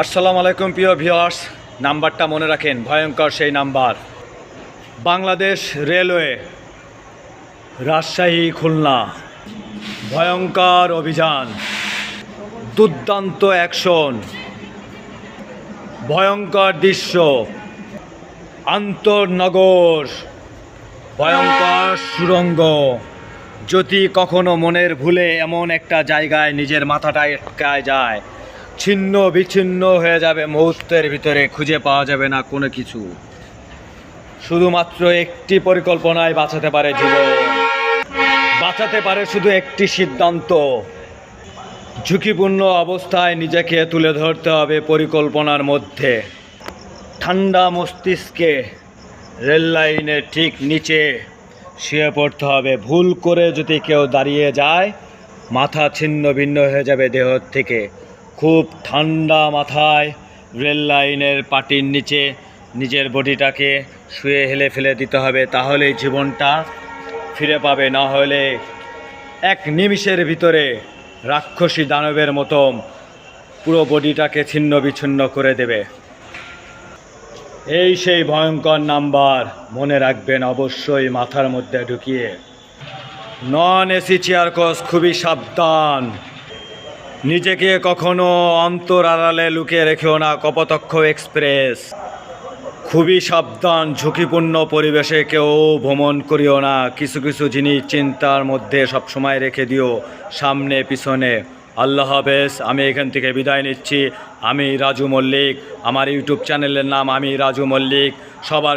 আসসালামু আলাইকুম, প্রিয় ভিওয়ার্স নাম্বারটা মনে রাখেন, ভয়ঙ্কর সেই নাম্বার। বাংলাদেশ রেলওয়ে, রাজশাহী খুলনা। ভয়ঙ্কর অভিযান, দুর্দান্ত অ্যাকশন, ভয়ঙ্কর দৃশ্য আন্তর্নগর ভয়ঙ্কর সুরঙ্গ। যদি কখনো মনের ভুলে এমন একটা জায়গায় নিজের মাথাটা আটকায় যায় ছিন্ন বিচ্ছিন্ন হয়ে যাবে, মুহূর্তের ভিতরে খুঁজে পাওয়া যাবে না কোনো কিছু। শুধুমাত্র একটি পরিকল্পনায় বাঁচাতে পারে জীবন। বাঁচাতে পারে শুধু একটি সিদ্ধান্ত। ঝুঁকিপূর্ণ অবস্থায় নিজেকে তুলে ধরতে হবে পরিকল্পনার মধ্যে। ঠান্ডা মস্তিষ্কে রেল লাইনের ঠিক নিচে শুয়ে পড়তে হবে। ভুল করে যদি কেউ দাঁড়িয়ে যায়, মাথা ছিন্ন ভিন্ন হয়ে যাবে দেহ থেকে। খুব ঠান্ডা মাথায় রেল লাইনের পাটির নিচে নিজের বডিটাকে শুয়ে হেলে ফেলে দিতে হবে, তাহলেই জীবনটা ফিরে পাবে। না হলে এক নিমিষের ভিতরে রাক্ষসী দানবের মতো পুরো বডিটাকে ছিন্ন বিচ্ছিন্ন করে দেবে। এই সেই ভয়ঙ্কর নাম্বার মনে রাখবেন অবশ্যই মাথার মধ্যে ঢুকিয়ে। নন এসি চেয়ার খুবই সাবধান। নিজেকে কখনো অন্তর আড়ালে লুকিয়ে রেখেও না, কপতক্ষ এক্সপ্রেস। খুবই সাবধান, ঝুঁকিপূর্ণ পরিবেশে কেউ ভ্রমণ করিও না। কিছু কিছু জিনিস চিন্তার মধ্যে সবসময় রেখে দিও, সামনে, পিছনে। আল্লাহ হাফেজ, আমি এখান থেকে বিদায় নিচ্ছি। আমি রাজু মল্লিক, আমার ইউটিউব চ্যানেলের নাম আমি রাজু মল্লিক। সবার